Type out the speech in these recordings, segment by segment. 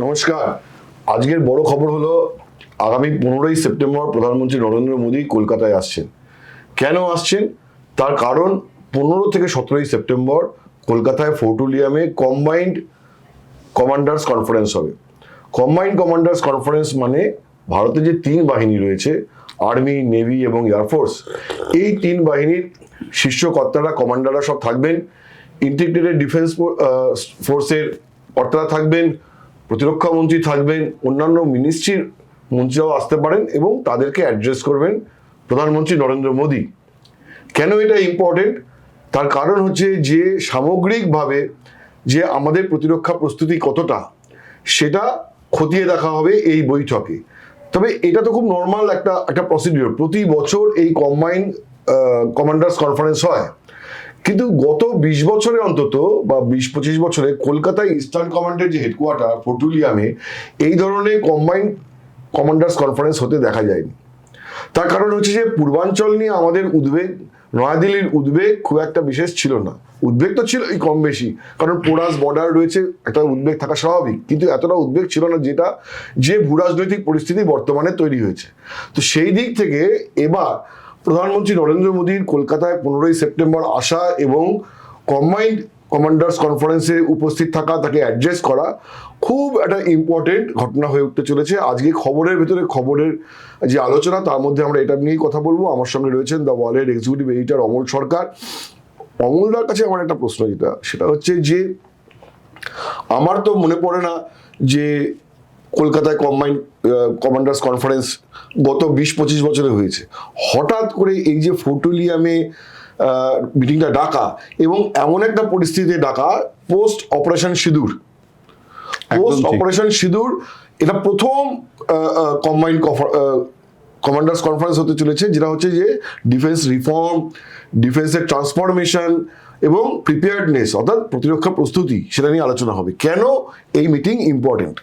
নমস্কার। আজকের বড় খবর হলো, আগামী পনেরোই সেপ্টেম্বর প্রধানমন্ত্রী নরেন্দ্র মোদী কলকাতায় আসছেন। কেন আসছেন? তার কারণ পনেরো থেকে সতেরোই সেপ্টেম্বর কলকাতায় ফোর্টুলিয়ামে কম্বাইন্ড কমান্ডার্স কনফারেন্স হবে। কম্বাইন্ড কমান্ডার্স কনফারেন্স মানে ভারতে যে তিন বাহিনী রয়েছে আর্মি নেভি এবং এয়ারফোর্স এই তিন বাহিনীর শীর্ষ কর্তারা কমান্ডাররা সব থাকবেন। ইন্টিগ্রেটেড ডিফেন্স ফোর্সের কর্তারা থাকবেন। প্রতিরক্ষা মন্ত্রী থাকবেন, অন্যান্য মিনিস্ট্রির মন্ত্রীরাও আসতে পারেন এবং তাদেরকে অ্যাড্রেস করবেন প্রধানমন্ত্রী নরেন্দ্র মোদী। কেন এটা ইম্পর্টেন্ট তার কারণ হচ্ছে যে সামগ্রিকভাবে যে আমাদের প্রতিরক্ষা প্রস্তুতি কতটা, সেটা খতিয়ে দেখা হবে এই বৈঠকে। তবে এটা তো খুব নর্মাল একটা একটা প্রসিডিওর প্রতি বছর এই কম্বাইন্ড কমান্ডার্স কনফারেন্স হয়। কিন্তু গত বিশ বছরে অন্তত বা বিশ পঁচিশ বছরে কলকাতায় ইস্টার্ন কমান্ডের যে হেডকোয়ার্টার ফোর্টুলিয়ামে এই ধরনের কম্বাইন্ড কমান্ডার্স কনফারেন্স হতে দেখা যায়নি। তার কারণ হচ্ছে যে পূর্বাঞ্চল নিয়ে আমাদের উদ্বেগ, নয়াদিল্লির উদ্বেগ খুব একটা বিশেষ ছিল না। উদ্বেগ তো ছিল কম বেশি, কারণ পোরাস বর্ডার রয়েছে, একটা উদ্বেগ থাকা স্বাভাবিক। কিন্তু এতটা উদ্বেগ ছিল না যেটা যে ভূরাজনৈতিক পরিস্থিতি বর্তমানে তৈরি হয়েছে। তো সেই দিক থেকে এবার প্রধানমন্ত্রী নরেন্দ্র মোদীর কলকাতায় পনেরোই সেপ্টেম্বর আসা এবং কম্বাইন্ড কমান্ডার্স কনফারেন্সে উপস্থিত থাকা, তাকে অ্যাড্রেস করা খুব একটা ইম্পর্টেন্ট ঘটনা হয়ে উঠতে চলেছে। আজকে খবরের ভেতরে খবরের যে আলোচনা, তার মধ্যে আমরা এটা নিয়েই কথা বলব। আমার সঙ্গে রয়েছেন দ্য ওয়ালের এক্সিকিউটিভ এডিটর অমল সরকার। অমলদার কাছে আমার একটা প্রশ্ন যেটা, সেটা হচ্ছে যে, আমার তো মনে পড়ে না যে কলকাতায় কম্বাইন্ড কমান্ডার্স কনফারেন্স গত বিশ পঁচিশ বছরে হয়েছে। হঠাৎ করে এই যে ফোর্টুলিয়ামে মিটিংটা ডাকা এবং এমন একটা পরিস্থিতিতে ডাকা post operation Sindoor. Post operation Sindoor এটা প্রথম কম্বাইন্ড কমান্ডার্স কনফারেন্স হতে চলেছে যেটা হচ্ছে যে ডিফেন্স রিফর্ম ডিফেন্সের ট্রান্সফরমেশন এবং প্রিপেয়ার্ডনেস অর্থাৎ প্রতিরক্ষা প্রস্তুতি সেটা নিয়ে আলোচনা হবে। কেন এই মিটিং ইম্পর্টেন্ট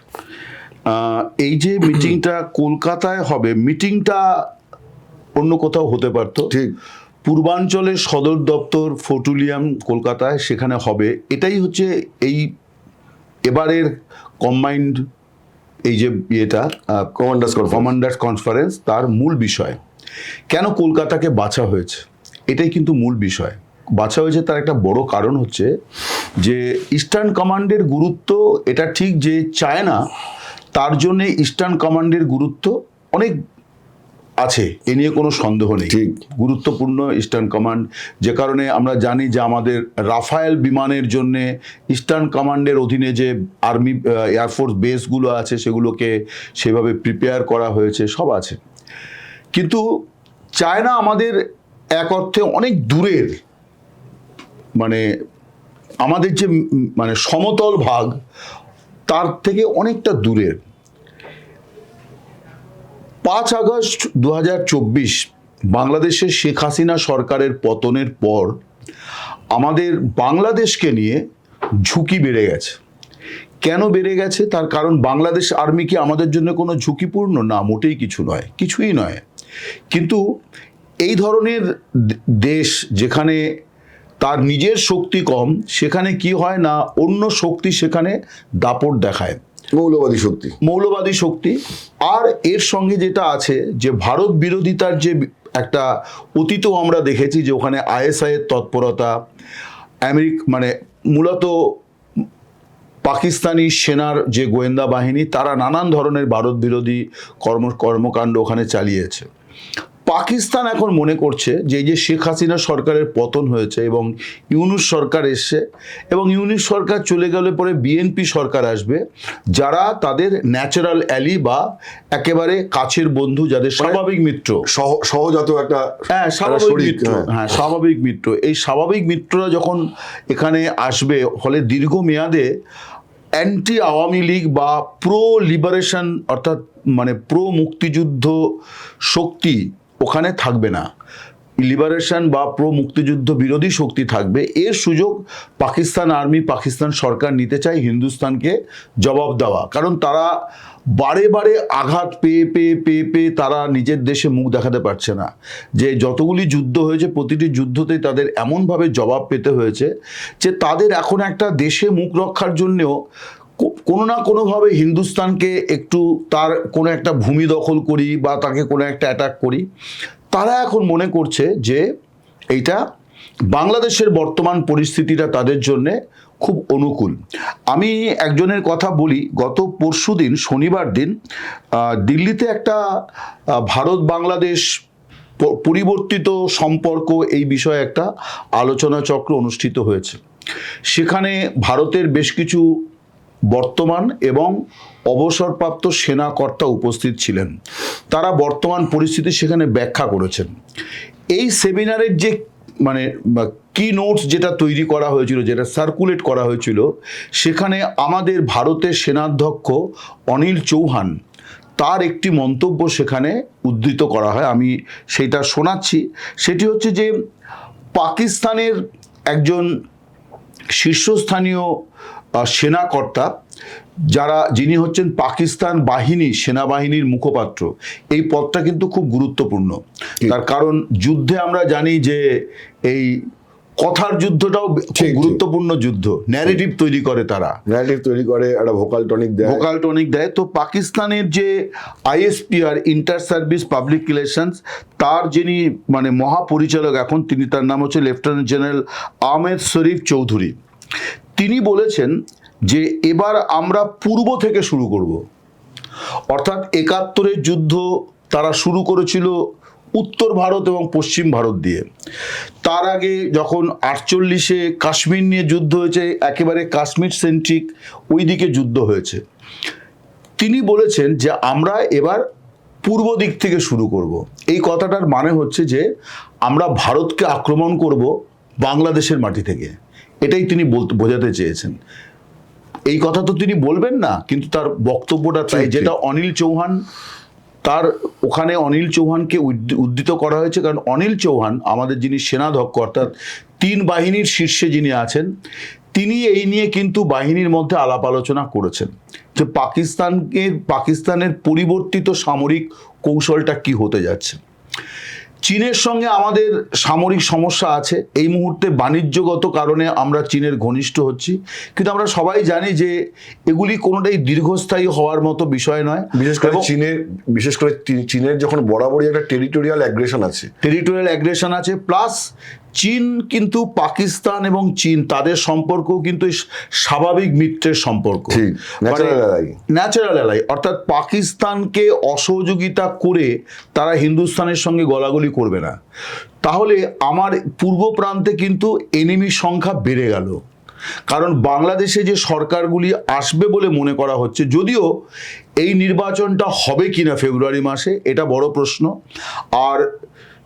এই যে মিটিংটা কলকাতায় হবে মিটিংটা অন্য কোথাও হতে পারতো। ঠিক। পূর্বাঞ্চলের সদর দপ্তর ফোর্টুলিয়াম কলকাতায় সেখানে হবে। এটাই হচ্ছে এই এবারের কম্বাইন্ড এই যে ইয়েটা কমান্ডার্স কমান্ডার্স কনফারেন্স তার মূল বিষয়। কেন কলকাতাকে বাছা হয়েছে? এটাই কিন্তু মূল বিষয়। বাছা হয়েছে তার একটা বড় কারণ হচ্ছে যে ইস্টার্ন কমান্ডের গুরুত্ব এটা ঠিক যে চায় না তার জন্যে ইস্টার্ন কমান্ডের গুরুত্ব অনেক আছে। এ নিয়ে কোনো সন্দেহ নেই। ঠিক। গুরুত্বপূর্ণ ইস্টার্ন কমান্ড যে কারণে আমরা জানি যে আমাদের রাফায়েল বিমানের জন্য ইস্টার্ন কমান্ডের অধীনে যে আর্মি এয়ারফোর্স বেসগুলো আছে সেগুলোকে সেভাবে প্রিপেয়ার করা হয়েছে সব আছে। কিন্তু চায়না আমাদের এক অর্থে অনেক দূরের মানে আমাদের যে মানে সমতল ভাগ তার থেকে অনেকটা দূরের। পাঁচ আগস্ট দু বাংলাদেশের শেখ হাসিনা সরকারের পতনের পর আমাদের বাংলাদেশকে নিয়ে ঝুঁকি বেড়ে গেছে। কেন বেড়ে গেছে? তার কারণ বাংলাদেশ আর্মি কি আমাদের জন্য কোনো ঝুঁকিপূর্ণ? না, মোটেই কিছু নয়, কিছুই নয়। কিন্তু এই ধরনের দেশ যেখানে তার নিজের শক্তি কম সেখানে কি হয় না অন্য শক্তি সেখানে দাপট দেখায়। মৌলবাদী শক্তি। মৌলবাদী শক্তি। আর এর সঙ্গে যেটা আছে যে ভারত বিরোধিতার যে একটা অতীতও আমরা দেখেছি যে ওখানে আইএসআই এর তৎপরতা আমেরিক মানে মূলত পাকিস্তানি সেনার যে গোয়েন্দা বাহিনী তারা নানান ধরনের ভারত বিরোধী কর্ম কর্মকাণ্ড ওখানে চালিয়েছে। পাকিস্তান এখন মনে করছে যে এই যে শেখ হাসিনা সরকারের পতন হয়েছে এবং ইউনুস সরকার এসছে এবং ইউনুস সরকার চলে গেলে পরে বিএনপি সরকার আসবে যারা তাদের ন্যাচারাল অ্যালি বা একেবারে কাছের বন্ধু যাদের স্বাভাবিক মিত্র। সহ সহজাত একটা হ্যাঁ স্বাভাবিক মিত্র। হ্যাঁ। হ্যাঁ স্বাভাবিক মিত্র। এই স্বাভাবিক মিত্ররা যখন এখানে আসবে ফলে দীর্ঘমেয়াদে অ্যান্টি আওয়ামী লীগ বা প্রো লিবারেশন অর্থাৎ মানে প্রো মুক্তিযুদ্ধ শক্তি ওখানে থাকবে না। লিবারেশন বা প্রো মুক্তিযুদ্ধ বিরোধী শক্তি থাকবে। এর সুযোগ পাকিস্তান আর্মি পাকিস্তান সরকার নিতে চায় হিন্দুস্তানকে জবাব দেওয়া। কারণ তারা বারে বারে আঘাত পেয়ে পেয়ে পেয়ে পেয়ে তারা নিজের দেশে মুখ দেখাতে পারছে না। যে যতগুলি যুদ্ধ হয়েছে, প্রতিটি যুদ্ধতেই তাদের এমনভাবে জবাব পেতে হয়েছে যে তাদের এখন একটা দেশে মুখ রক্ষার জন্যেও কোনো না কোনোভাবে হিন্দুস্তানকে একটু তার কোনো একটা ভূমি দখল করি বা তাকে কোনো একটা অ্যাটাক করি। তারা এখন মনে করছে যে এইটা বাংলাদেশের বর্তমান পরিস্থিতিটা তাদের জন্যে খুব অনুকূল। আমি একজনের কথা বলি, গত পরশু দিন, শনিবার দিন দিল্লিতে একটা ভারত বাংলাদেশ পরিবর্তিত সম্পর্ক এই বিষয়ে একটা আলোচনা চক্র অনুষ্ঠিত হয়েছে। সেখানে ভারতের বেশ কিছু বর্তমান এবং অবসরপ্রাপ্ত সেনাকর্তা উপস্থিত ছিলেন। তারা বর্তমান পরিস্থিতি সেখানে ব্যাখ্যা করেছেন। এই সেমিনারের যে মানে কি নোটস যেটা তৈরি করা হয়েছিল, যেটা সার্কুলেট করা হয়েছিল, সেখানে আমাদের ভারতের সেনাধ্যক্ষ অনিল চৌহান তার একটি মন্তব্য সেখানে উদ্ধৃত করা হয়। আমি সেটা শোনাচ্ছি। সেটি হচ্ছে যে, পাকিস্তানের একজন শীর্ষস্থানীয় আহ, সেনাকর্তা যারা যিনি হচ্ছেন পাকিস্তান বাহিনী সেনাবাহিনীর মুখপাত্র এই পদটা কিন্তু খুব গুরুত্বপূর্ণ। তার কারণ যুদ্ধে আমরা জানি যে এই কথার যুদ্ধটাও খুব গুরুত্বপূর্ণ যুদ্ধ। ন্যারেটিভ তৈরি করে তারা। ন্যারেটিভ তৈরি করে একটা ভোকাল টনিক দেয়। ভোকাল টনিক দেয়। তো পাকিস্তানের যে ISPR inter service public relations তার যিনি মানে মহাপরিচালক এখন তিনি তার নাম হচ্ছে লেফটেন্যান্ট জেনারেল আহমেদ শরীফ চৌধুরী তিনি বলেছেন যে এবার আমরা পূর্ব থেকে শুরু করব। অর্থাৎ একাত্তরের যুদ্ধ তারা শুরু করেছিল উত্তর ভারত এবং পশ্চিম ভারত দিয়ে। তার আগে যখন আটচল্লিশে কাশ্মীর নিয়ে যুদ্ধ হয়েছে, একেবারে কাশ্মীর সেন্ট্রিক ওই দিকে যুদ্ধ হয়েছে। তিনি বলেছেন যে আমরা এবার পূর্ব দিক থেকে শুরু করব। এই কথাটার মানে হচ্ছে যে আমরা ভারতকে আক্রমণ করব বাংলাদেশের মাটি থেকে। এটাই তিনি বোঝাতে চেয়েছেন। এই কথা তো তিনি বলবেন না কিন্তু তার বক্তব্যটা তাই যেটা অনিল চৌহান তার ওখানে অনিল চৌহানকে উদ্ধৃত করা হয়েছে কারণ অনিল চৌহান আমাদের যিনি সেনাধ্যক্ষ অর্থাৎ তিন বাহিনীর শীর্ষে যিনি আছেন তিনি এই নিয়ে কিন্তু বাহিনীর মধ্যে আলাপ আলোচনা করেছেন যে পাকিস্তানকে পাকিস্তানের পরিবর্তিত সামরিক কৌশলটা কি হতে যাচ্ছে। চীনের সঙ্গে আমাদের সামরিক সমস্যা আছে। এই মুহূর্তে বাণিজ্যগত কারণে আমরা চীনের ঘনিষ্ঠ হচ্ছি। কিন্তু আমরা সবাই জানি যে এগুলি কোনোটাই দীর্ঘস্থায়ী হওয়ার মতো বিষয় নয়। বিশেষ করে চীনের বিশেষ করে চীনের যখন বরাবরই একটা টেরিটোরিয়াল অ্যাগ্রেশন আছে। টেরিটোরিয়াল অ্যাগ্রেশন আছে প্লাস চীন কিন্তু পাকিস্তান এবং চীন তাদের সম্পর্ক কিন্তু স্বাভাবিক মিত্রের সম্পর্ক। ন্যাচারাল অ্যালাই অর্থাৎ পাকিস্তানকে অসহযোগিতা করে তারা হিন্দুস্তানের সঙ্গে গলাগলি করবে না। তাহলে আমার পূর্ব প্রান্তে কিন্তু এনিমির সংখ্যা বেড়ে গেল। কারণ বাংলাদেশে যে সরকারগুলি আসবে বলে মনে করা হচ্ছে যদিও এই নির্বাচনটা হবে কিনা ফেব্রুয়ারি মাসে এটা বড় প্রশ্ন। আর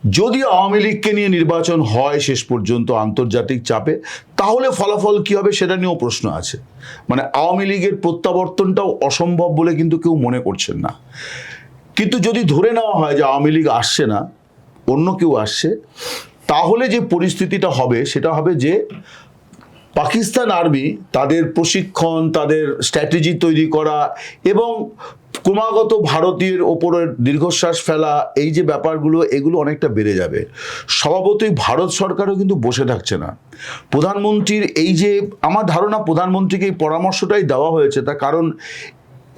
যদি আওয়ামী লীগকে নিয়ে নির্বাচন হয় শেষ পর্যন্ত আন্তর্জাতিক চাপে, তাহলে ফলাফল কি হবে সেটা নিয়েও প্রশ্ন আছে। মানে আওয়ামী লীগের প্রত্যাবর্তনটাও অসম্ভব বলে কিন্তু কেউ মনে করছেন না। কিন্তু যদি ধরে নেওয়া হয় যে আওয়ামী লীগ আসছে না, অন্য কেউ আসছে, তাহলে যে পরিস্থিতিটা হবে সেটা হবে যে পাকিস্তান আর্মি তাদের প্রশিক্ষণ, তাদের স্ট্র্যাটেজি তৈরি করা এবং ক্রমাগত ভারতীয়ের ওপরে দীর্ঘশ্বাস ফেলা এই যে ব্যাপারগুলো এগুলো অনেকটা বেড়ে যাবে। স্বভাবতই ভারত সরকারও কিন্তু বসে থাকছে না। প্রধানমন্ত্রীর এই যে আমার ধারণা প্রধানমন্ত্রীকে এই পরামর্শটাই দেওয়া হয়েছে তার কারণ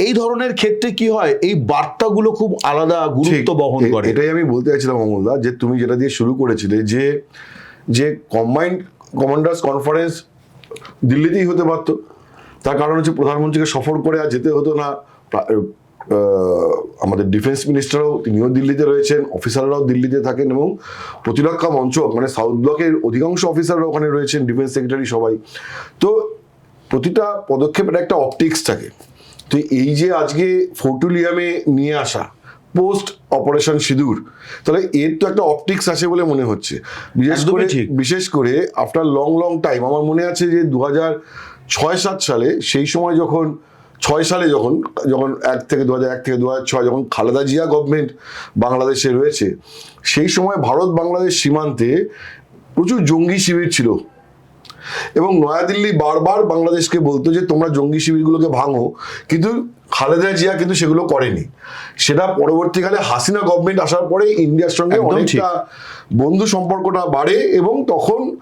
এই ধরনের ক্ষেত্রে কি হয় এই বার্তাগুলো খুব আলাদা গুরুত্ব বহন করে। এটাই আমি বলতে চাইছিলাম অমলদা যে তুমি যেটা দিয়ে শুরু করেছিলে যে যে কম্বাইন্ড কমান্ডার্স কনফারেন্স দিল্লিতেই হতে পারতো। তার কারণ হচ্ছে প্রধানমন্ত্রীকে সফর করে আর যেতে হতো না আমাদের ডিফেন্স মিনিস্টারও তিনিও দিল্লিতে রয়েছেন অফিসাররাও দিল্লিতে থাকেন এবং প্রতিরক্ষা মঞ্চক মানে সাউথ ব্লকের অধিকাংশ অফিসাররা ওখানে রয়েছেন ডিফেন্স সেক্রেটারি সবাই। তো প্রতিটা পদক্ষেপের একটা অপটিক্স থাকে। তো এই যে আজকে ফোর্টুলিয়ামে নিয়ে আসা পোস্ট অপারেশন সিঁদুর তাহলে এর তো একটা অপটিক্স আছে বলে মনে হচ্ছে। বিশেষ করে ঠিক। বিশেষ করে আফটার লং লং টাইম আমার মনে আছে যে দু হাজার ছয় সাত সালে সেই সময় যখন ছয় সালে যখন যখন এক থেকে দু হাজার এক থেকে দু হাজার ছয় যখন খালেদা জিয়া গভর্নমেন্ট বাংলাদেশে রয়েছে সেই সময় ভারত বাংলাদেশ সীমান্তে প্রচুর জঙ্গি শিবির ছিল। এবং নয়াদিল্লি বারবার বাংলাদেশকে বলতো যে তোমরা জঙ্গি শিবিরগুলোকে ভাঙো। কিন্তু খালেদা জিয়া কিন্তু সেগুলো করেনি। সেটা পরবর্তীকালে হাসিনা গভর্নমেন্ট আসার পরে ইন্ডিয়ার সঙ্গে অনেকটা বন্ধু সম্পর্কটা বাড়ে এবং তখন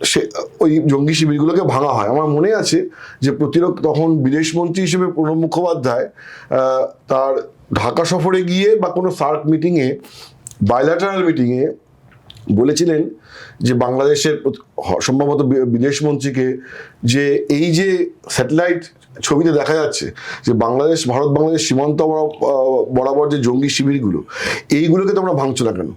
সে, ওই জঙ্গি শিবিরগুলোকে ভাঙা হয়। আমার মনে আছে যে প্রতিরোধ তখন বিদেশমন্ত্রী হিসেবে প্রণব মুখোপাধ্যায় তার ঢাকা সফরে গিয়ে বা কোনো সার্ক মিটিংয়ে বাইলাটারাল মিটিংয়ে বলেছিলেন যে বাংলাদেশের সম্ভবত বিদেশমন্ত্রীকে যে এই যে স্যাটেলাইট ছবিতে দেখা যাচ্ছে যে বাংলাদেশ, ভারত, বাংলাদেশ সীমান্ত বরাবর যে জঙ্গি শিবিরগুলো, এইগুলোকে তোমরা ভাঙছো না কেন?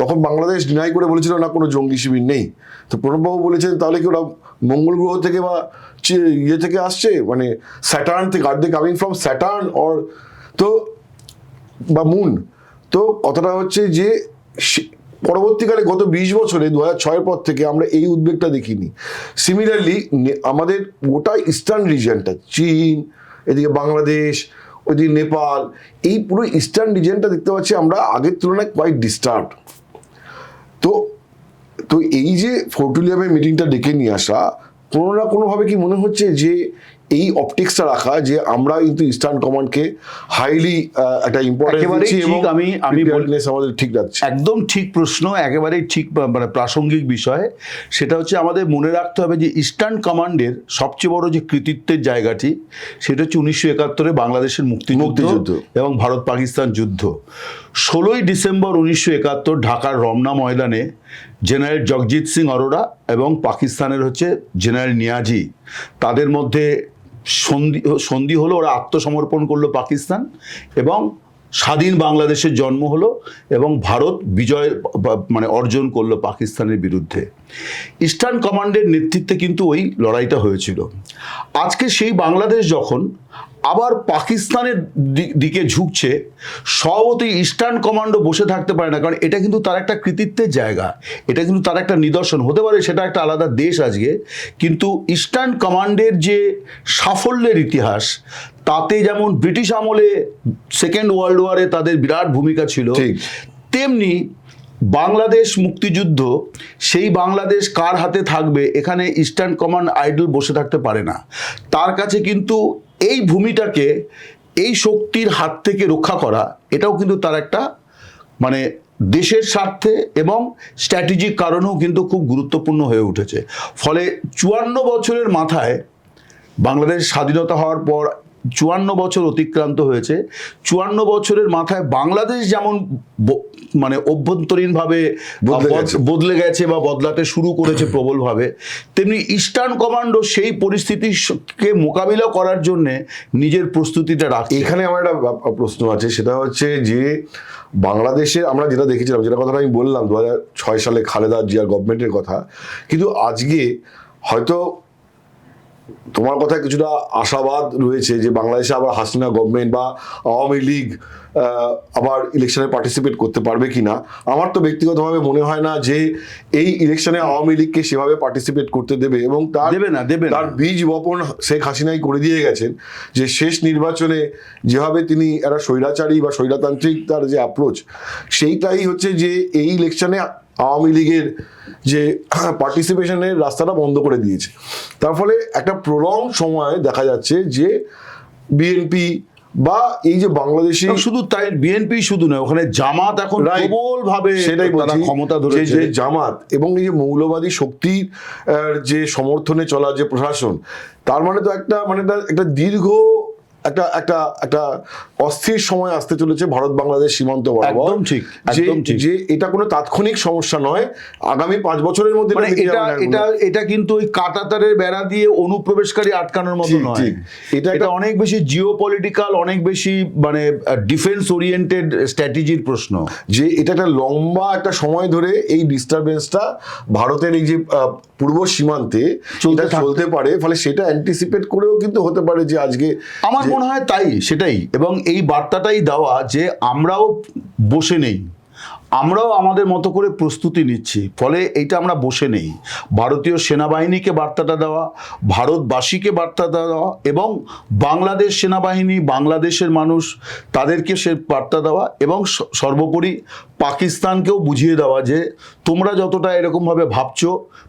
তখন বাংলাদেশ ডিনাই করে বলেছিল, না, কোনো জঙ্গি শিবির নেই। তো প্রণববাবু বলেছেন, তাহলে কি ওরা মঙ্গল গ্রহ থেকে বা ইয়ে থেকে আসছে? মানে স্যাটার্ন থেকে are they coming from Saturn or তো, বা মুন তো কথাটা হচ্ছে যে পরবর্তীকালে গত বিশ বছরে দু হাজার পর থেকে আমরা এই উদ্বেগটা দেখিনি। সিমিলারলি আমাদের গোটা ইস্টার্ন রিজিয়নটা চীন, এদিকে বাংলাদেশ, ওইদিকে নেপাল, এই পুরো ইস্টার্ন রিজিয়নটা দেখতে পাচ্ছি আমরা আগের তুলনায় কোয়াইট ডিস্টার্ব তো তো এই যে ফোর্টুলিয়ামের মিটিংটা ডেকে নিয়ে আসা, কোনো না কোনোভাবে কি মনে হচ্ছে যে এই অপটিক্সটা রাখা যে আমরা কিন্তু ইস্টার্ন কমান্ডকে হাইলি একটা দিচ্ছি এবং আমি- আমি আমাদের ঠিক রাখছি। একদম ঠিক প্রশ্ন একেবারেই ঠিক মানে প্রাসঙ্গিক বিষয়। সেটা হচ্ছে আমাদের মনে রাখতে হবে যে ইস্টার্ন কমান্ডের সবচেয়ে বড় যে কৃতিত্বের জায়গাটি সেটা হচ্ছে উনিশশো একাত্তরে বাংলাদেশের মুক্তিযুদ্ধ মুক্তিযুদ্ধ। এবং ভারত পাকিস্তান যুদ্ধ। ষোলোই ডিসেম্বর উনিশশো একাত্তর ঢাকার রমনা ময়দানে জেনারেল জগজিৎ সিং অরোরা এবং পাকিস্তানের হচ্ছে জেনারেল নিয়াজি তাদের মধ্যে সন্ধি সন্ধি হলো ওরা আত্মসমর্পণ করল পাকিস্তান এবং স্বাধীন বাংলাদেশের জন্ম হলো এবং ভারত বিজয় মানে অর্জন করল পাকিস্তানের বিরুদ্ধে। ইস্টার্ন কমান্ডের নেতৃত্বে কিন্তু ওই লড়াইটা হয়েছিল। আজকে সেই বাংলাদেশ যখন আবার পাকিস্তানের দিকে ঝুঁকছে স্বভাবতই ইস্টার্ন কমান্ডো বসে থাকতে পারে না কারণ এটা কিন্তু তার একটা কৃতিত্বের জায়গা। এটা কিন্তু তার একটা নিদর্শন। হতে পারে সেটা একটা আলাদা দেশ আজকে কিন্তু ইস্টার্ন কমান্ডের যে সাফল্যের ইতিহাস তাতে যেমন ব্রিটিশ আমলে সেকেন্ড ওয়ার্ল্ড ওয়ারে তাদের বিরাট ভূমিকা ছিল। তেমনি বাংলাদেশ মুক্তিযুদ্ধ সেই বাংলাদেশ কার হাতে থাকবে এখানে ইস্টার্ন কমান্ড আইডল বসে থাকতে পারে না। তার কাছে কিন্তু এই ভূমিটাকে এই শক্তির হাত থেকে রক্ষা করা, এটাও কিন্তু তার একটা মানে দেশের স্বার্থে এবং স্ট্র্যাটেজিক কারণেও কিন্তু খুব গুরুত্বপূর্ণ হয়ে উঠেছে। ফলে চুয়ান্ন বছরের মাথায় বাংলাদেশ স্বাধীনতা হওয়ার পর চুয়ান্ন বছর অতিক্রান্ত হয়েছে চুয়ান্ন বছরের মাথায় বাংলাদেশ যেমন মানে অভ্যন্তরীণভাবে বদলে গেছে। বা বদলাতে শুরু করেছে প্রবলভাবে তেমনি ইস্টার্ন কমান্ডো সেই পরিস্থিতিকে মোকাবিলা করার জন্য নিজের প্রস্তুতিটা রাখছে এখানে আমার একটা প্রশ্ন আছে সেটা হচ্ছে যে বাংলাদেশে আমরা যেটা দেখেছিলাম যেটা কথাটা আমি বললাম দু ছয় সালে খালেদা জিয়ার গভর্নমেন্টের কথা কিন্তু আজকে হয়তো তোমার কথায় কিছুটা আশাবাদ রয়েছে যে বাংলাদেশে আবার হাসিনা গভর্নমেন্ট বা আওয়ামী লীগ আবার ইলেকশনে পার্টিসিপেট করতে পারবে কিনা আমার তো ব্যক্তিগতভাবে মনে হয় না যে এই ইলেকশনে আওয়ামী লীগকে সেভাবে পার্টিসিপেট করতে দেবে এবং তার দেবে না, দেবে না। তার বীজ বপন শেখ হাসিনাই করে দিয়ে গেছেন যে শেষ নির্বাচনে যেভাবে তিনি একটা স্বৈরাচারী বা স্বৈরতান্ত্রিক তার যে অ্যাপ্রোচ সেইটাই হচ্ছে যে এই ইলেকশনে আওয়ামী লীগের যে পার্টিসিপেশনের রাস্তাটা বন্ধ করে দিয়েছে তার ফলে একটা প্রলং সময় দেখা যাচ্ছে যে বিএনপি বা এই যে বাংলাদেশি শুধু তাই বিএনপি শুধু নয় ওখানে জামাত এখন. প্রবল ভাবে সেটাই তারা ক্ষমতা ধরেছে যে জামাত এবং এই যে মৌলবাদী শক্তির যে সমর্থনে চলা যে প্রশাসন তার মানে তো একটা মানে একটা দীর্ঘ একটা একটা একটা অস্থির সময় আসতে চলেছে ভারত বাংলাদেশ সীমান্ত বরাবর। একদম ঠিক, একদম ঠিক। যে এটা কোনো তাৎক্ষণিক সমস্যা নয় আগামী পাঁচ বছরের মধ্যে মানে এটা এটা এটা কিন্তু ওই কাটাতারের বেড়া দিয়ে অনুপ্রবেশকারী আটকানোর মতো নয়। এটা এটা অনেক বেশি জিও পলিটিক্যাল অনেক বেশি মানে ডিফেন্স ওরিয়েন্টেড স্ট্র্যাটেজির প্রশ্ন। যে এটা একটা লম্বা একটা সময় ধরে এই ডিস্টারবেন্সটা ভারতের এই যে পূর্ব সীমান্তে চলতে পারে ফলে সেটা অ্যান্টিসিপেট করেও কিন্তু হতে পারে যে আজকে আমার মনে হয় তাই, সেটাই। এবং এই বার্তাটাই দেওয়া যে আমরাও বসে নেই। আমরাও আমাদের মতো করে প্রস্তুতি নিচ্ছি, ফলে এইটা আমরা বসে নেই। ভারতীয় সেনাবাহিনীকে বার্তাটা দেওয়া, ভারতবাসীকে বার্তাটা দেওয়া এবং বাংলাদেশ সেনাবাহিনী, বাংলাদেশের মানুষ, তাদেরকে সে বার্তা দেওয়া এবং সর্বোপরি পাকিস্তানকেও বুঝিয়ে দেওয়া যে তোমরা যতটা এরকমভাবে ভাবছ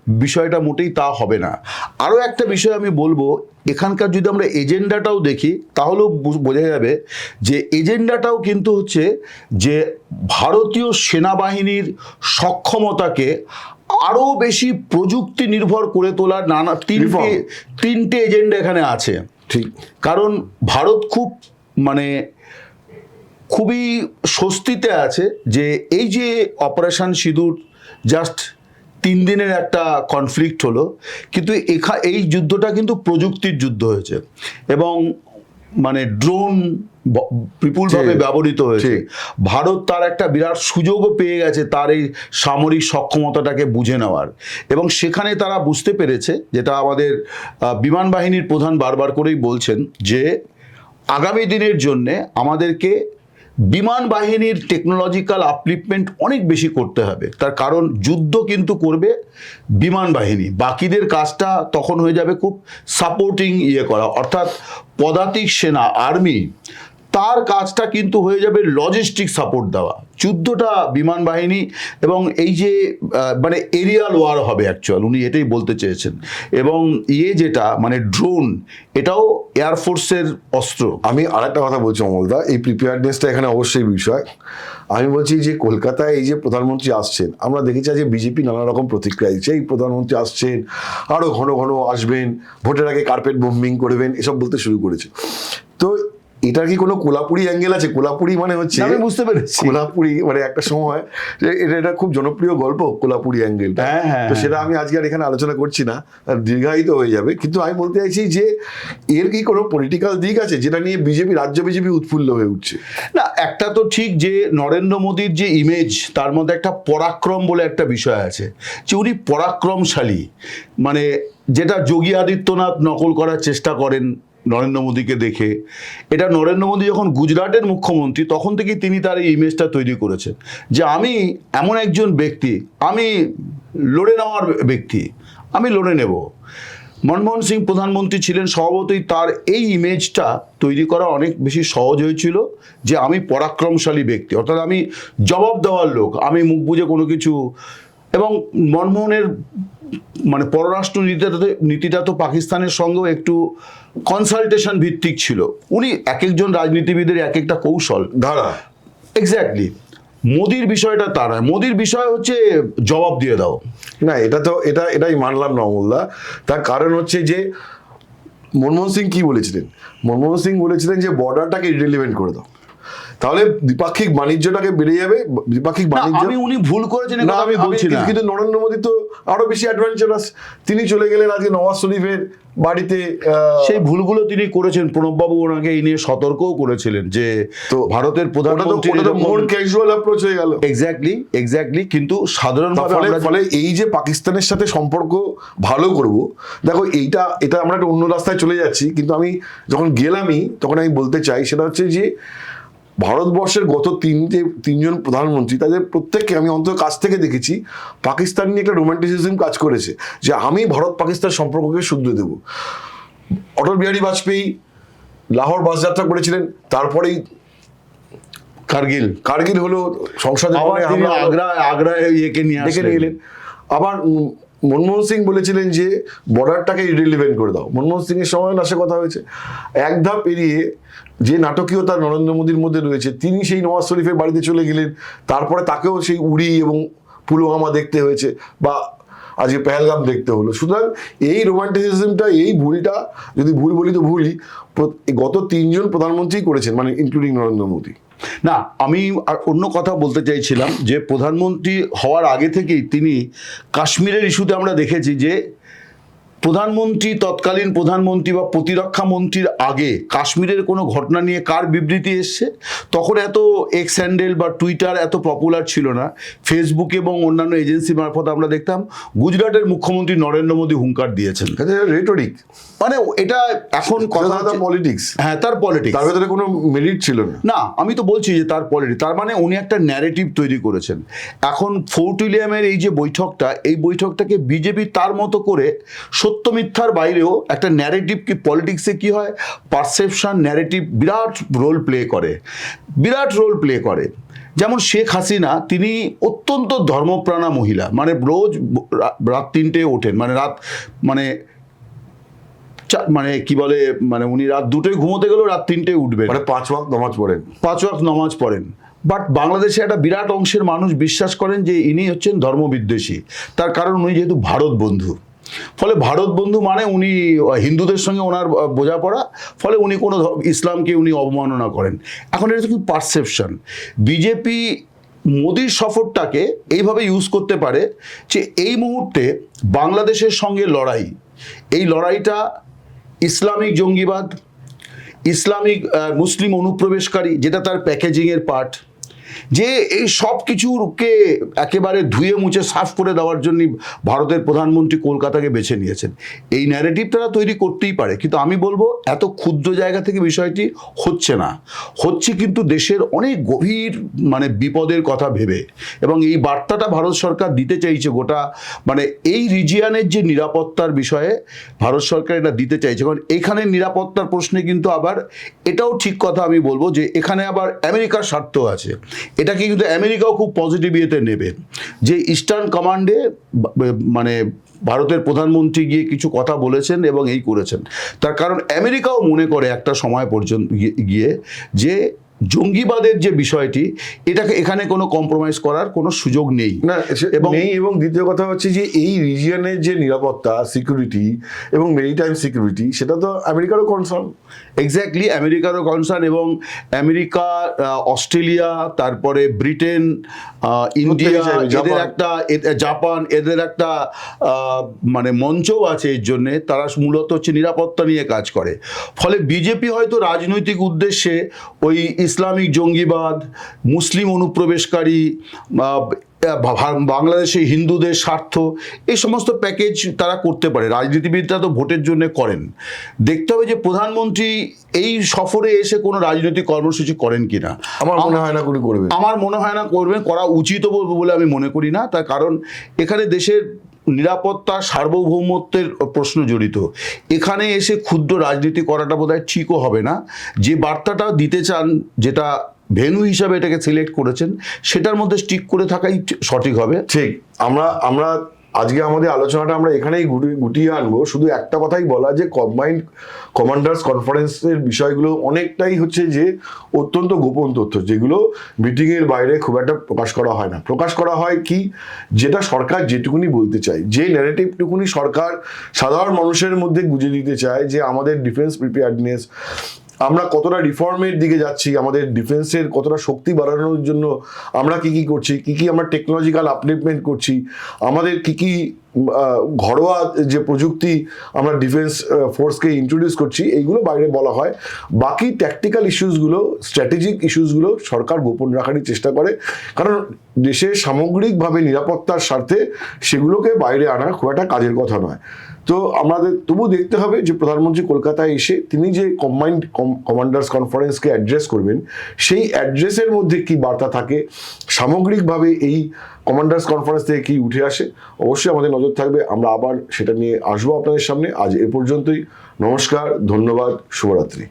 বিষয়টা মোটেই তা হবে না। আরও একটা বিষয় আমি বলব এখানকার যদি আমরা এজেন্ডাটাও দেখি তাহলেও বোঝা যাবে যে এজেন্ডাটাও কিন্তু হচ্ছে যে ভারতীয় সেনাবাহিনীর সক্ষমতাকে আরও বেশি প্রযুক্তি নির্ভর করে তোলার নানা তিনটে তিনটে এজেন্ডা এখানে আছে। ঠিক। কারণ ভারত খুব মানে খুবই স্বস্তিতে আছে যে এই যে অপারেশন সিঁদুর জাস্ট তিন দিনের একটা কনফ্লিক্ট হলো কিন্তু এখা এই যুদ্ধটা কিন্তু প্রযুক্তির যুদ্ধ হয়েছে এবং মানে ড্রোন বিপুলভাবে ব্যবহৃত হয়েছে। ভারত তার একটা বিরাট সুযোগও পেয়ে গেছে তার এই সামরিক সক্ষমতাটাকে বুঝে নেওয়ার। এবং সেখানে তারা বুঝতে পেরেছে যেটা আমাদের বিমান বাহিনীর প্রধান বারবার করেই বলছেন যে আগামী দিনের জন্যে আমাদেরকে বিমান বাহিনীর টেকনোলজিক্যাল আপলিপমেন্ট অনেক বেশি করতে হবে। তার কারণ যুদ্ধ কিন্তু করবে বিমান বাহিনী। বাকিদের কাজটা তখন হয়ে যাবে খুব সাপোর্টিং ইয়ে করা। অর্থাৎ পদাতিক সেনা আর্মি তার কাজটা কিন্তু হয়ে যাবে লজিস্টিক সাপোর্ট দেওয়া। যুদ্ধটা, বিমান বাহিনী এবং এই যে মানে এরিয়াল ওয়ার হবে অ্যাকচুয়াল উনি এটাই বলতে চেয়েছেন। এবং ইয়ে যেটা মানে ড্রোন এটাও এয়ারফোর্সের অস্ত্র। আমি আরেকটা কথা বলছি অমলদা এই প্রিপেয়ারনেসটা এখানে অবশ্যই বিষয়। আমি বলছি যে কলকাতায় এই যে প্রধানমন্ত্রী আসছেন, আমরা দেখেছি যে বিজেপি নানা রকম প্রতিক্রিয়া দিচ্ছে। এই প্রধানমন্ত্রী আসছেন আরও ঘন ঘন আসবেন, ভোটের আগে কার্পেট বোম্বিং করবেন এসব বলতে শুরু করেছে। তো এটার কি কোনো কোলাপুরি অ্যাঙ্গেল আছে? কোলাপুরি মানে হচ্ছে আমি বুঝতে পেরেছি। কোলাপুরি মানে একটা সময় যে এটা এটা খুব জনপ্রিয় গল্প কোলাপুরি অ্যাঙ্গেল হ্যাঁ, হ্যাঁ, তো সেটা আমি আজকে আর এখানে আলোচনা করছি না দীর্ঘায়িত হয়ে যাবে। কিন্তু আমি বলতে চাইছি যে এর কি কোনো পলিটিক্যাল দিক আছে যেটা নিয়ে বিজেপি রাজ্য বিজেপি উৎফুল্ল হয়ে উঠছে? না একটা তো ঠিক যে নরেন্দ্র মোদীর যে ইমেজ তার মধ্যে একটা পরাক্রম বলে একটা বিষয় আছে। যে উনি পরাক্রমশালী মানে যেটা যোগী আদিত্যনাথ নকল করার চেষ্টা করেন নরেন্দ্র মোদীকে দেখে। এটা নরেন্দ্র মোদী যখন গুজরাটের মুখ্যমন্ত্রী, তখন থেকেই তিনি তার এই ইমেজটা তৈরি করেছেন যে আমি এমন একজন ব্যক্তি, আমি লড়ে নেওয়ার ব্যক্তি, আমি লড়ে নেব। মনমোহন সিং প্রধানমন্ত্রী ছিলেন, স্বভাবতই তার এই ইমেজটা তৈরি করা অনেক বেশি সহজ হয়েছিল যে আমি পরাক্রমশালী ব্যক্তি, অর্থাৎ আমি জবাব দেওয়ার লোক, আমি মুখ বুঝে কোনো কিছু এবং মনমোহনের মানে পররাষ্ট্র নীতিটা তো নীতিটা তো পাকিস্তানের সঙ্গেও একটু কনসালটেশন ভিত্তিক ছিল। উনি এক একজন রাজনীতিবিদের এক একটা কৌশল। ধারা এক্স্যাক্টলি মোদির বিষয়টা তা নয়। মোদির বিষয় হচ্ছে জবাব দিয়ে দাও। না এটা তো এটা এটাই মানলাম না তার কারণ হচ্ছে যে মনমোহন সিং কি বলেছিলেন? মনমোহন সিং বলেছিলেন যে বর্ডারটাকে ইরেলিভেন্ট করে দাও। তাহলে দ্বিপাক্ষিক বাণিজ্যটাকে বেড়ে যাবে দ্বিপাক্ষিক বাণিজ্য আমি উনি ভুল করেছেন না আমি বলছি না কিন্তু নরেন্দ্র মোদী তো আরও বেশি অ্যাডভেঞ্চারাস তিনি চলে গেলেন আজকে নওয়াজ শরীফের বাড়িতে সেই ভুলগুলো তিনি করেছেন প্রণববাবু ওনাকে এই নিয়ে সতর্কও করেছিলেন যে তো ভারতের প্রধানমন্ত্রী মোর ক্যাজুয়াল অ্যাপ্রোচ হয়ে গেল। এক্স্যাক্টলি এক্স্যাক্টলি কিন্তু সাধারণভাবে ফলে এই যে পাকিস্তানের সাথে সম্পর্ক ভালো করব দেখো এইটা এটা আমরা একটা অন্য রাস্তায় চলে যাচ্ছি কিন্তু আমি যখন গেলামই তখন আমি বলতে চাই সেটা হচ্ছে যে ভারতবর্ষের গত তিনটে তিনজন প্রধানমন্ত্রী তাদের প্রত্যেককে আমি অন্তত কাছ থেকে দেখেছি পাকিস্তান নিয়ে একটা রোমান্টিসিজম কাজ করেছে যে আমি ভারত পাকিস্তান সম্পর্ককে শুদ্ধ দেব। অটল বিহারী বাজপেয়ী লাহোর বাস যাত্রা করেছিলেন তারপরেই কার্গিল। কার্গিল হলো সংসদে তিনি আগ্রা আগ্রা ইয়েকে নিয়ে ডেকে নিয়ে এলেন। আবার মনমোহন সিং বলেছিলেন যে বর্ডারটাকে ইরিলিভেন্ট করে দাও। মনমোহন সিং এর সময় না সে কথা হয়েছে। এক ধাপ এড়িয়ে যে নাটকীয়তা নরেন্দ্র মোদীর মধ্যে রয়েছে, তিনি সেই নওয়াজ শরীফের বাড়িতে চলে গেলেন, তারপরে তাকেও সেই উড়ি এবং পুলওয়ামা দেখতে হয়েছে বা আজকে পেহেলগাম দেখতে হলো। সুতরাং এই রোমান্টিসিজমটা, এই ভুলটা, যদি ভুল বলি তো ভুলই গত তিনজন প্রধানমন্ত্রী করেছেন মানে ইনক্লুডিং নরেন্দ্র মোদী। না, আমি আর অন্য কথা বলতে চাইছিলাম যে প্রধানমন্ত্রী হওয়ার আগে থেকেই তিনি কাশ্মীরের ইস্যুতে আমরা দেখেছি যে প্রধানমন্ত্রী তৎকালীন প্রধানমন্ত্রী বা প্রতিরক্ষা মন্ত্রীর আগে কাশ্মীরের কোনো ঘটনা নিয়ে কার বিবৃতি এসছে? তখন এত এক্স হ্যান্ডেল বা টুইটার এত পপুলার ছিল না। ফেসবুক এবং অন্যান্য এজেন্সি মারফত আমরা দেখতাম গুজরাটের মুখ্যমন্ত্রী নরেন্দ্র মোদী হুঙ্কার দিয়েছেন। রেটরিক মানে এটা এখন কথা পলিটিক্স হ্যাঁ তার পলিটিক্স তার ভেতরে কোনো মেরিট ছিল না। না আমি তো বলছি যে তার পলিটি তার মানে উনি একটা ন্যারেটিভ তৈরি করেছেন। এখন ফোর্ট উইলিয়ামের এই যে বৈঠকটা এই বৈঠকটাকে বিজেপি তার মতো করে সত্য মিথ্যার বাইরেও একটা ন্যারেটিভ কি পলিটিক্সে কি হয়? পারসেপশন ন্যারেটিভ বিরাট রোল প্লে করে। বিরাট রোল প্লে করে। যেমন শেখ হাসিনা তিনি অত্যন্ত ধর্মপ্রাণা মহিলা। মানে রোজ রাত তিনটে ওঠেন। মানে রাত মানে মানে কি বলে মানে উনি রাত দুটোয় ঘুমোতে গেলেও রাত তিনটে উঠবেন। মানে পাঁচ ওয়াক্ত নামাজ পড়েন। পাঁচ ওয়াক্ত নামাজ পড়েন। বাট বাংলাদেশে একটা বিরাট অংশের মানুষ বিশ্বাস করেন যে ইনি হচ্ছেন ধর্মবিদ্বেষী। তার কারণ উনি যেহেতু ভারত বন্ধু। ফলে ভারত বন্ধু মানে উনি হিন্দুদের সঙ্গে ওনার বোঝাপড়া। ফলে উনি কোনো ইসলামকে উনি অবমাননা করেন। এখন এটা কিন্তু পারসেপশন বিজেপি মোদির সফরটাকে এইভাবে ইউজ করতে পারে যে এই মুহূর্তে বাংলাদেশের সঙ্গে লড়াই। এই লড়াইটা ইসলামিক জঙ্গিবাদ, ইসলামিক মুসলিম অনুপ্রবেশকারী, যেটা তার প্যাকেজিংয়ের পার্ট যে এই সব কিছুকে একেবারে ধুয়ে মুছে সাফ করে দেওয়ার জন্য ভারতের প্রধানমন্ত্রী কলকাতাকে বেছে নিয়েছেন। এই ন্যারেটিভ তারা তৈরি করতেই পারে। কিন্তু আমি বলব, এত ক্ষুদ্র জায়গা থেকে বিষয়টি হচ্ছে না। হচ্ছে কিন্তু দেশের অনেক গভীর মানে বিপদের কথা ভেবে। এবং এই বার্তাটা ভারত সরকার দিতে চাইছে গোটা মানে এই রিজিয়ানের যে নিরাপত্তার বিষয়ে ভারত সরকার এটা দিতে চাইছে। কারণ এখানে নিরাপত্তার প্রশ্নে কিন্তু আবার এটাও ঠিক কথা আমি বলব যে এখানে আবার আমেরিকার স্বার্থ আছে। এটাকে কিন্তু আমেরিকাও খুব পজিটিভ ইয়েতে নেবে। যে ইস্টার্ন কমান্ডে মানে ভারতের প্রধানমন্ত্রী গিয়ে কিছু কথা বলেছেন এবং এই করেছেন। তার কারণ আমেরিকাও মনে করে একটা সময় পর্যন্ত গিয়ে- যে জঙ্গিবাদের যে বিষয়টি এটাকে এখানে কোনো কম্প্রোমাইজ করার কোনো সুযোগ নেই। না এবং- নেই এবং দ্বিতীয় কথা হচ্ছে যে এই রিজিয়নের যে নিরাপত্তা সিকিউরিটি এবং মেরিটাইম সিকিউরিটি সেটা তো আমেরিকারও কনসার্ন এক্স্যাক্টলি আমেরিকারও কনসার্ন এবং আমেরিকা অস্ট্রেলিয়া তারপরে ব্রিটেন ইন্ডিয়া এদের একটা জাপান এদের একটা মানে মঞ্চও আছে এর জন্যে তারা মূলত হচ্ছে নিরাপত্তা নিয়ে কাজ করে। ফলে বিজেপি হয়তো রাজনৈতিক উদ্দেশ্যে ওই ইসলামিক জঙ্গিবাদ মুসলিম অনুপ্রবেশকারী বাংলাদেশে হিন্দুদের স্বার্থ এই সমস্ত প্যাকেজ তারা করতে পারে। রাজনীতিবিদরা তো ভোটের জন্য করেন। দেখতে হবে যে প্রধানমন্ত্রী এই সফরে এসে কোনো রাজনৈতিক কর্মসূচি করেন কি না আমার মনে হয় না কোনো করবে আমার মনে হয় না করবেন করা উচিত বলে আমি মনে করি না। তার কারণ এখানে দেশের নিরাপত্তা, সার্বভৌমত্বের প্রশ্ন জড়িত। এখানে এসে ক্ষুদ্র রাজনীতি করাটা বোধহয় ঠিকও হবে না। যে বার্তাটা দিতে চান, যেটা ভেনু হিসাবে এটাকে সিলেক্ট করেছেন, সেটার মধ্যে স্টিক করে থাকাই সঠিক হবে। ঠিক। আমরা আমরা আজকে আমাদের আলোচনাটা আমরা এখানেই গুটিয়ে আনব। শুধু একটা কথাই বলা, যে কম্বাইন্ড কমান্ডার্স কনফারেন্সের বিষয়গুলো অনেকটাই হচ্ছে যে অত্যন্ত গোপন তথ্য, যেগুলো মিটিংয়ের বাইরে খুব একটা প্রকাশ করা হয় না। প্রকাশ করা হয় কি? যেটা সরকার যেটুকুনি বলতে চায়, যে ন্যারেটিভটুকুনি সরকার সাধারণ মানুষের মধ্যে গুজে দিতে চায়, যে আমাদের ডিফেন্স প্রিপেয়ার্ডনেস আমরা কতটা রিফর্মের দিকে যাচ্ছি, আমাদের ডিফেন্সের কতটা শক্তি বাড়ানোর জন্য আমরা কি কি করছি, কি কি আমরা টেকনোলজিক্যাল আপলিপমেন্ট করছি, আমাদের কি কি ঘরোয়া যে প্রযুক্তি আমরা ডিফেন্স ফোর্সকে ইন্ট্রোডিউস করছি, এইগুলো বাইরে বলা হয়। বাকি ট্যাকটিক্যাল ইস্যুসগুলো স্ট্র্যাটেজিক ইস্যুসগুলো সরকার গোপন রাখারই চেষ্টা করে। কারণ দেশের সামগ্রিকভাবে নিরাপত্তার স্বার্থে সেগুলোকে বাইরে আনা খুব একটা কাজের কথা নয়। তো আমাদের তবু দেখতে হবে যে প্রধানমন্ত্রী কলকাতায় এসে তিনি যে কম্বাইন্ড কমান্ডার্স কনফারেন্সকে অ্যাড্রেস করবেন, সেই অ্যাড্রেসের মধ্যে কি বার্তা থাকে? সামগ্রিকভাবে এই কমান্ডার্স কনফারেন্স থেকে কি উঠে আসে? অবশ্যই আমাদের নজর থাকবে। আমরা আবার সেটা নিয়ে আসব আপনাদের সামনে। আজ এ পর্যন্তই। নমস্কার, ধন্যবাদ, শুভরাত্রি।